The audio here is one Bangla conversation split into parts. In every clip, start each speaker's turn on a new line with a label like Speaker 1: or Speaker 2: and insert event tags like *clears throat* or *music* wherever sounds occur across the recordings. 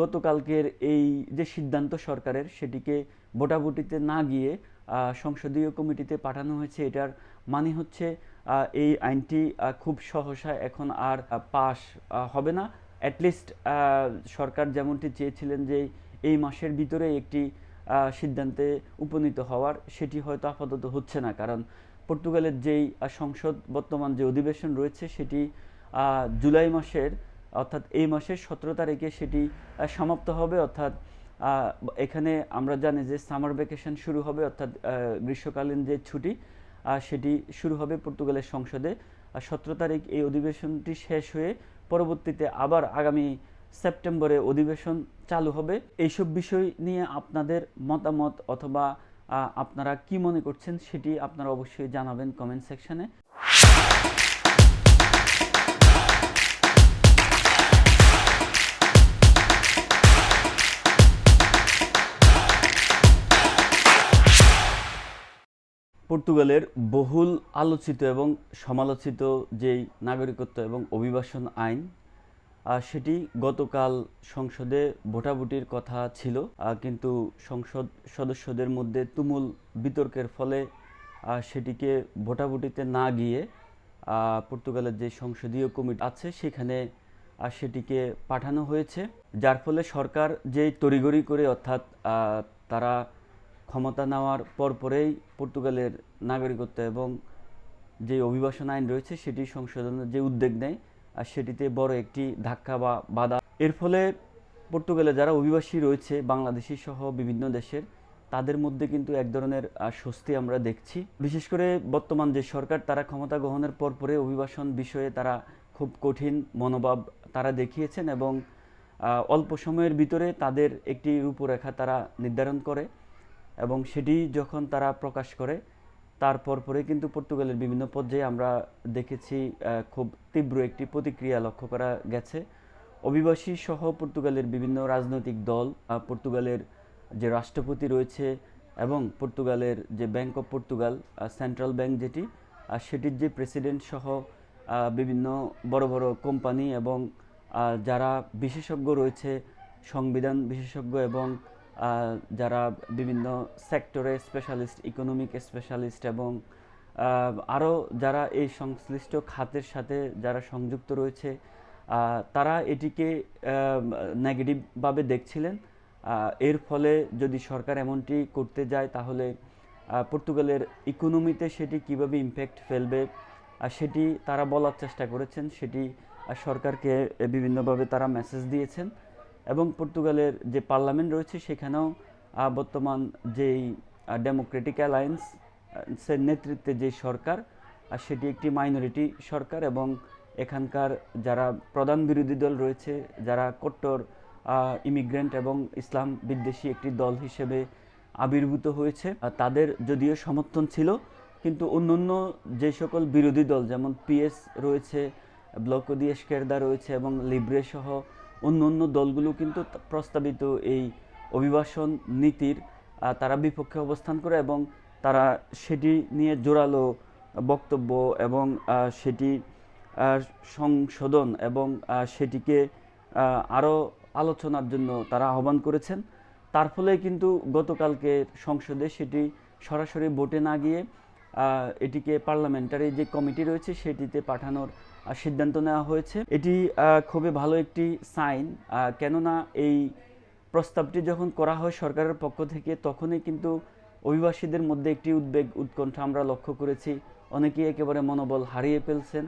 Speaker 1: গতকালকের এই যে সিদ্ধান্ত সরকারের, সেটিকে ভোটাভুটিতে না গিয়ে সংসদীয় কমিটিতে পাঠানো হয়েছে, এটার মানে হচ্ছে এই আইনটি খুব সহসা এখন আর পাশ হবে না। অ্যাটলিস্ট সরকার যেমনটি চেয়েছিলেন যে, এই মাসের ভিতরে একটি সিদ্ধান্তে উপনীত হওয়ার, সেটি হয়তো আপাতত হচ্ছে না। কারণ পর্তুগালের যেই সংসদ বর্তমান যে অধিবেশন রয়েছে, সেটি জুলাই মাসের অর্থাৎ এই মাসের সতেরো তারিখে সেটি সমাপ্ত হবে। অর্থাৎ এখানে আমরা জানি যে সামার ভ্যাকেশন শুরু হবে, অর্থাৎ গ্রীষ্মকালীন যে ছুটি সেটি শুরু হবে পর্তুগালের সংসদে। সতেরো তারিখ এই অধিবেশনটি শেষ হয়ে পরবর্তীতে আবার আগামী সেপ্টেম্বরে অধিবেশন চালু হবে। এইসব বিষয় নিয়ে আপনাদের মতামত অথবা আপনারা কি মনে করছেন সেটি আপনারা অবশ্যই জানাবেন কমেন্ট সেকশনে। পর্তুগালের বহুল আলোচিত এবং সমালোচিত যেই নাগরিকত্ব এবং অভিবাসন আইন সেটি গতকাল সংসদে ভোটাভুটির কথা ছিল কিন্তু সংসদ সদস্যদের মধ্যে তুমুল বিতর্কের ফলে সেটিকে ভোটাভুটিতে না গিয়ে পর্তুগালের যে সংসদীয় কমিটি আছে সেখানে সেটিকে পাঠানো হয়েছে, যার ফলে সরকার যেই তড়িঘড়ি করে অর্থাৎ তারা ক্ষমতা নেওয়ার পরপরেই পর্তুগালের নাগরিকত্ব এবং যে অভিবাসন আইন রয়েছে সেটি সংশোধনের যে উদ্যোগ নেয়, আর সেটিতে বড় একটি ধাক্কা বা বাধা। এর ফলে পর্তুগালে যারা অভিবাসী রয়েছে, বাংলাদেশি সহ বিভিন্ন দেশের, তাদের মধ্যে কিন্তু এক ধরনের স্বস্তি আমরা দেখছি। বিশেষ করে বর্তমান যে সরকার, তারা ক্ষমতা গ্রহণের পরপরে অভিবাসন বিষয়ে তারা খুব কঠিন মনোভাব তারা দেখিয়েছেন এবং অল্প সময়ের ভিতরে তাদের একটি রূপরেখা তারা নির্ধারণ করে। এবং সেটি যখন তারা প্রকাশ করে তারপর পরে কিন্তু পর্তুগালের বিভিন্ন পর্যায়ে আমরা দেখেছি খুব তীব্র একটি প্রতিক্রিয়া লক্ষ্য করা গেছে। অভিবাসী সহ পর্তুগালের বিভিন্ন রাজনৈতিক দল পর্তুগালের যে রাষ্ট্রপতি রয়েছে এবং পর্তুগালের যে bank of Portugal central bank যেটি সেটির যে প্রেসিডেন্ট সহ বিভিন্ন বড় বড় কোম্পানি এবং যারা বিশেষজ্ঞ রয়েছে, সংবিধান বিশেষজ্ঞ এবং যারা বিভিন্ন সেক্টরে স্পেশালিস্ট ইকোনমিক স্পেশালিস্ট এবং আরও যারা এই সংশ্লিষ্ট খাতের সাথে যারা সংযুক্ত রয়েছে তারা এটিকে নেগেটিভভাবে দেখছিলেন। এর ফলে যদি সরকার এমনটি করতে যায়, তাহলে পর্তুগালের ইকোনমিতে সেটি কীভাবে ইম্প্যাক্ট ফেলবে সেটি তারা বলার চেষ্টা করেছেন। সেটি সরকারকে বিভিন্নভাবে তারা মেসেজ দিয়েছেন। এবং পর্তুগালের যে পার্লামেন্ট রয়েছে, সেখানেও বর্তমান যেই ডেমোক্রেটিক অ্যালায়েন্স সে নেতৃত্বে যে সরকার আর সেটি একটি মাইনরিটি সরকার এবং এখানকার যারা প্রধান বিরোধী দল রয়েছে, যারা কট্টর ইমিগ্রেন্ট এবং ইসলাম বিদ্বেষী একটি দল হিসেবে আবির্ভূত হয়েছে তাদের যদিও সমর্থন ছিল, কিন্তু অন্যান্য যে সকল বিরোধী দল, যেমন পিএস রয়েছে ব্লকো দি এস্কেরদা রয়েছে এবং লিব্রে সহ অন্য অন্য দলগুলো কিন্তু প্রস্তাবিত এই অভিবাসন নীতির তারা বিপক্ষে অবস্থান করে এবং তারা সেটি নিয়ে জোরালো বক্তব্য এবং সেটি সংশোধন এবং সেটিকে আরও আলোচনার জন্য তারা আহ্বান করেছেন। তার ফলে কিন্তু গতকালকে সংসদে সেটি সরাসরি ভোটে না গিয়ে এটিকে পার্লামেন্টারি যে কমিটি রয়েছে সেটিতে পাঠানোর সিদ্ধান্ত নেওয়া হয়েছে। এটি খুবই ভালো একটি সাইন। কেননা এই প্রস্তাবটি যখন করা হয় সরকারের পক্ষ থেকে, তখনই কিন্তু অভিবাসীদের মধ্যে একটি উদ্বেগ, উৎকণ্ঠা আমরা লক্ষ্য করেছি। অনেকেই একেবারে মনোবল হারিয়ে ফেলছেন।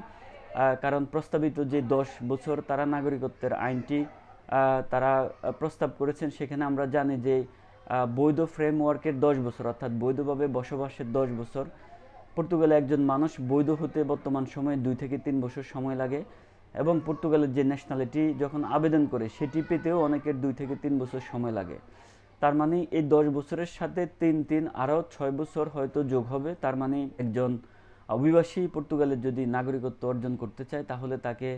Speaker 1: কারণ প্রস্তাবিত যে দশ বছর তারা নাগরিকত্বের আইনটি তারা প্রস্তাব করেছেন, সেখানে আমরা জানি যে বৈধ ফ্রেমওয়ার্কের দশ বছর, অর্থাৎ বৈধভাবে বসবাসের দশ বছর পর্তুগালে একজন মানুষ বৈধ হতে বর্তমান সময়ে দুই থেকে তিন বছর সময় লাগে এবং পর্তুগালের যে ন্যাশনালিটি যখন আবেদন করে, সেটি পেতেও অনেকের দুই থেকে তিন বছর সময় লাগে। তার মানে এই দশ বছরের সাথে তিন তিন আরও ছয় বছর হয়তো যোগ হবে। তার মানে একজন অভিবাসী পর্তুগালের যদি নাগরিকত্ব অর্জন করতে চায়, তাহলে তাকে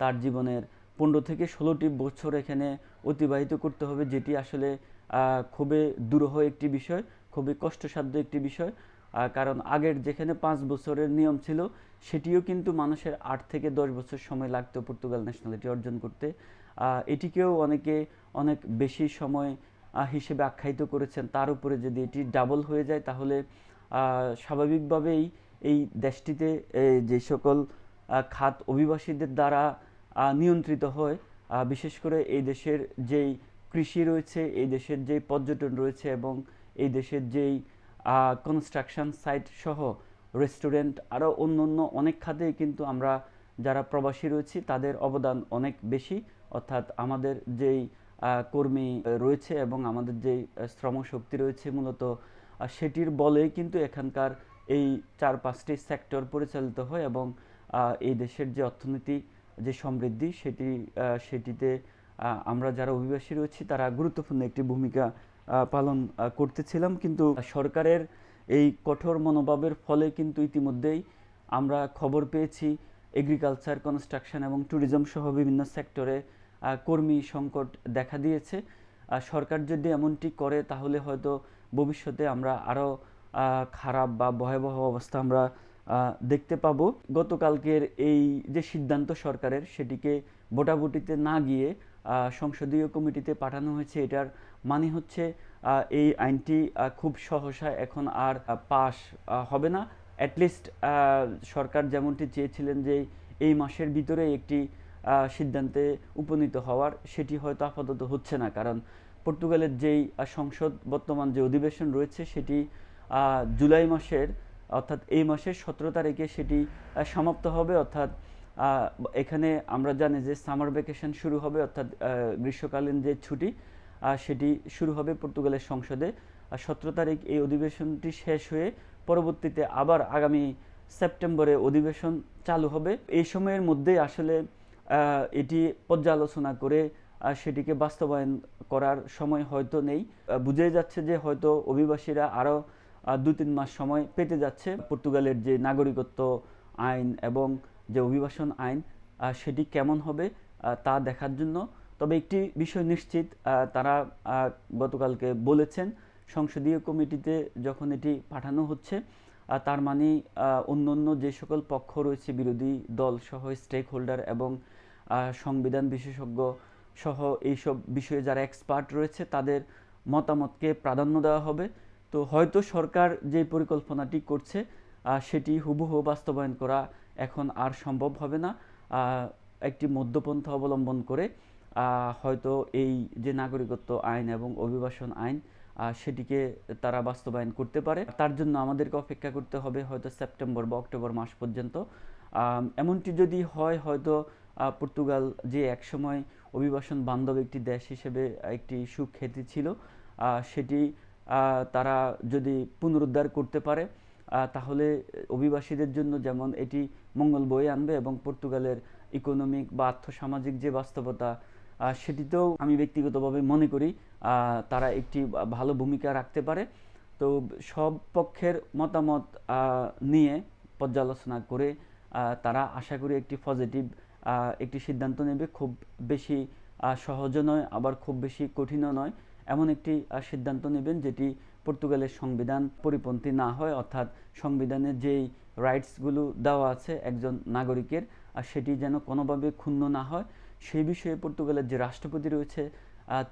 Speaker 1: তার জীবনের পনেরো থেকে ষোলোটি বছর এখানে অতিবাহিত করতে হবে, যেটি আসলে খুবই দুরূহ একটি বিষয়, খুবই কষ্টসাধ্য একটি বিষয়। কারণ আগের যেখানে পাঁচ বছরের নিয়ম ছিল, সেটিও কিন্তু মানুষের আট থেকে দশ বছর সময় লাগতো পর্তুগাল ন্যাশনালিটি অর্জন করতে। এটিকেও অনেকে অনেক বেশি সময় হিসেবে আখ্যায়িত করেছেন। তার উপরে যদি এটি ডাবল হয়ে যায়, তাহলে স্বাভাবিকভাবেই এই দেশটিতে যে সকল খাত অভিবাসীদের দ্বারা নিয়ন্ত্রিত হয় বিশেষ করে এই দেশের যেই কৃষি রয়েছে, এই দেশের যেই পর্যটন রয়েছে এবং এই দেশের যেই কনস্ট্রাকশন সাইট সহ রেস্টুরেন্ট আরও অন্য অন্য অনেক খাতেই কিন্তু আমরা যারা প্রবাসী রয়েছি, তাদের অবদান অনেক বেশি। অর্থাৎ আমাদের যেই কর্মী রয়েছে এবং আমাদের যেই শ্রমশক্তি রয়েছে মূলত সেটির বলেই কিন্তু এখানকার এই চার পাঁচটি সেক্টর পরিচালিত হয় এবং এই দেশের যে অর্থনীতি, যে সমৃদ্ধি, সেটি সেটিতে আমরা যারা অভিবাসী রয়েছি, তারা গুরুত্বপূর্ণ একটি ভূমিকা পালন করতেছিলাম, কিন্তু সরকারের এই কঠোর মনোভাবের ফলে কিন্তু ইতিমধ্যেই আমরা খবর পেয়েছি এগ্রিকালচার কনস্ট্রাকশন এবং ট্যুরিজম সহ বিভিন্ন সেক্টরে কর্মী সংকট দেখা দিয়েছে। সরকার যদি এমনটি করে, তাহলে হয়তো ভবিষ্যতে আমরা আরও খারাপ বা ভয়াবহ অবস্থা আমরা দেখতে পাবো। গতকালকের এই যে সিদ্ধান্ত সরকারের, সেটিকে ভোটাভুটিতে না গিয়ে সংসদীয় কমিটিতে পাঠানো হয়েছে, এটার মানে হচ্ছে এই আইনটি খুব সহসা এখন আর পাশ হবে না। অ্যাটলিস্ট সরকার যেমনটি চেয়েছিলেন যে এই মাসের ভিতরে একটি সিদ্ধান্তে উপনীত হওয়ার, সেটি হয়তো আপাতত হচ্ছে না। কারণ পর্তুগালের যেই সংসদ বর্তমান যে অধিবেশন রয়েছে, সেটি জুলাই মাসের, অর্থাৎ এই মাসের সতেরো তারিখে সেটি সমাপ্ত হবে। অর্থাৎ এখানে আমরা জানি যে সামার ভ্যাকেশন শুরু হবে, অর্থাৎ গ্রীষ্মকালীন যে ছুটি সেটি শুরু হবে পর্তুগালের সংসদে। সতেরো তারিখ এই অধিবেশনটি শেষ হয়ে পরবর্তীতে আবার আগামী সেপ্টেম্বরে অধিবেশন চালু হবে। এই সময়ের মধ্যে আসলে এটি পর্যালোচনা করে সেটিকে বাস্তবায়ন করার সময় হয়তো নেই। বুঝে যাচ্ছে যে হয়তো অভিবাসীরা আরও দু তিন মাস সময় পেতে যাচ্ছে। পর্তুগালের যে নাগরিকত্ব আইন এবং যে অভিবাসন আইন সেটি কেমন হবে তা দেখার জন্য তবে একটি বিষয় নিশ্চিত তারা গতকালকে বলেছেন, সংসদীয় কমিটিতে যখন এটি পাঠানো হচ্ছে তার মানে অন্য অন্য যে সকল পক্ষ রয়েছে, বিরোধী দল সহ স্টেক হোল্ডার এবং সংবিধান বিশেষজ্ঞ সহ এইসব বিষয়ে যারা এক্সপার্ট রয়েছে, তাদের মতামতকে প্রাধান্য দেওয়া হবে। তো হয়তো সরকার যে পরিকল্পনাটি করছে সেটি হুবহু বাস্তবায়ন করা এখন আর সম্ভব হবে না। একটি মধ্যপন্থা অবলম্বন করে হয়তো এই যে নাগরিকত্ব আইন এবং অভিবাসন আইন সেটিকে তারা বাস্তবায়ন করতে পারে। তার জন্য আমাদেরকে অপেক্ষা করতে হবে হয়তো সেপ্টেম্বর বা অক্টোবর মাস পর্যন্ত। এমনটি যদি হয়, হয়তো পর্তুগাল যে একসময় অভিবাসন বান্ধব একটি দেশ হিসেবে একটি সুখ্যাতি ছিল সেটি তারা যদি পুনরুদ্ধার করতে পারে তাহলে অভিবাসীদের জন্য যেমন এটি মঙ্গল বয়ে আনবে এবং পর্তুগালের ইকোনমিক বা আর্থসামাজিক যে বাস্তবতা সেটিতেও আমি ব্যক্তিগতভাবে মনে করি তারা একটি ভালো ভূমিকা রাখতে পারে। তো সব পক্ষের মতামত নিয়ে পর্যালোচনা করে তারা আশা করি একটি পজিটিভ একটি সিদ্ধান্ত নেবে। খুব বেশি সহজও নয়, আবার খুব বেশি কঠিনও নয়। এমন একটি সিদ্ধান্ত নেবেন যেটি পর্তুগালের সংবিধান পরিপন্থী না হয়, অর্থাৎ সংবিধানে যেই রাইটসগুলো দেওয়া আছে একজন নাগরিকের, আর সেটি যেন কোনোভাবে ক্ষুণ্ণ না হয়। সেই বিষয়ে পর্তুগালের যে রাষ্ট্রপতি রয়েছে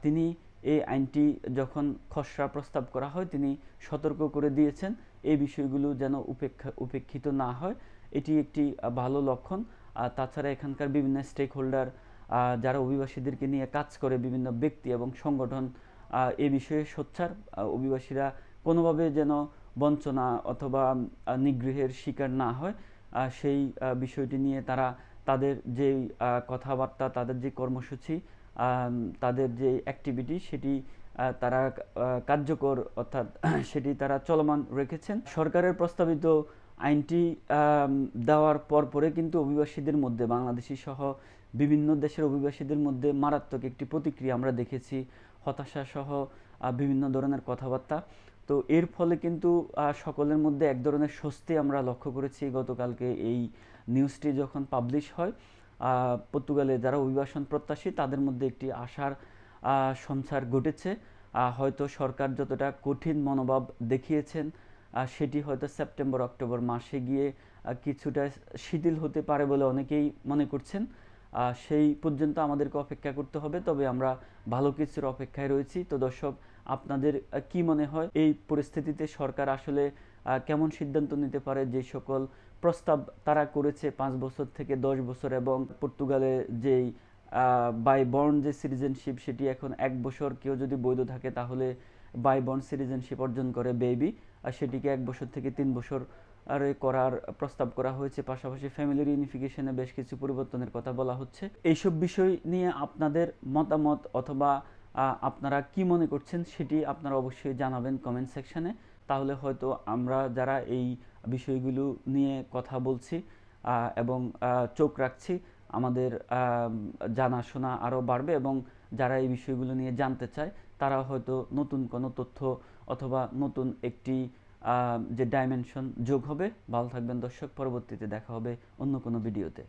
Speaker 1: তিনি এই আইনটি যখন খসড়া প্রস্তাব করা হয়, তিনি সতর্ক করে দিয়েছেন। এই বিষয়গুলো যেন উপেক্ষা, উপেক্ষিত না হয়। এটি একটি ভালো লক্ষণ। আর তাছাড়া এখানকার বিভিন্ন স্টেক হোল্ডার যারা অভিবাসীদেরকে নিয়ে কাজ করে, বিভিন্ন ব্যক্তি এবং সংগঠন এ বিষয়ে সোচ্চার। অভিবাসীরা কোনোভাবে যেন বঞ্চনা অথবা নিগৃহের শিকার না হয়। সেই বিষয়টি নিয়ে তারা তাদের যে কথাবার্তা, তাদের যে কর্মসূচি তাদের যে অ্যাক্টিভিটি সেটি তারা কার্যকর অর্থাৎ *clears throat* সেটি তারা চলমান রেখেছেন। সরকারের প্রস্তাবিত আইনটি দেওয়ার পরপরে কিন্তু অভিবাসীদের মধ্যে, বাংলাদেশি সহ বিভিন্ন দেশের অভিবাসীদের মধ্যে মারাত্মক একটি প্রতিক্রিয়া আমরা দেখেছি। হতাশা সহ বিভিন্ন ধরনের কথাবার্তা। তো এর ফলে কিন্তু সকলের মধ্যে এক ধরনের স্বস্তি আমরা লক্ষ্য করেছি গতকালকে এই নিউজটি যখন পাবলিশ হয়। পর্তুগালে যারা অভিবাসন প্রত্যাশী, তাদের মধ্যে একটি আশার সঞ্চার ঘটেছে। হয়তো সরকার যতটা কঠিন মনোভাব দেখিয়েছেন সেটি হয়তো সেপ্টেম্বর, অক্টোবর মাসে গিয়ে কিছুটা শিথিল হতে পারে বলে অনেকেই মনে করছেন। সেই পর্যন্ত আমাদেরকে অপেক্ষা করতে হবে, তবে আমরা ভালো কিছুর অপেক্ষায় রয়েছি। তো দর্শক আপনাদের কি মনে হয়? এই পরিস্থিতিতে সরকার আসলে কেমন সিদ্ধান্ত নিতে পারে যে সকল প্রস্তাব তারা করেছে পাঁচ বছর থেকে দশ বছর এবং পর্তুগালে যেই বাই বর্ন যে সিটিজেনশিপ সেটি এখন এক বছর কেউ যদি বৈধ থাকে তাহলে বাই বর্ন সিটিজেনশিপ অর্জন করে বেবি আর সেটিকে এক বছর থেকে তিন বছর আরে করার প্রস্তাব করা হয়েছে। পাশাপাশি ফ্যামিলি রিউনিফিকেশনে বেশ কিছু পরিবর্তনের কথা বলা হচ্ছে। এইসব বিষয় নিয়ে আপনাদের মতামত অথবা আপনারা কি মনে করছেন সেটি আপনারা অবশ্যই জানাবেন কমেন্ট সেকশনে তাহলে হয়তো আমরা যারা এই বিষয়গুলো নিয়ে কথা বলছি এবং চোখ রাখছি, আমাদের জানাশোনা আরও বাড়বে এবং যারা এই বিষয়গুলো নিয়ে জানতে চায়, তারা হয়তো নতুন কোনো তথ্য অথবা নতুন একটি যে ডাইমেনশন যোগ হবে। ভালো থাকবেন দর্শক, পরবর্তীতে দেখা হবে অন্য কোনো ভিডিওতে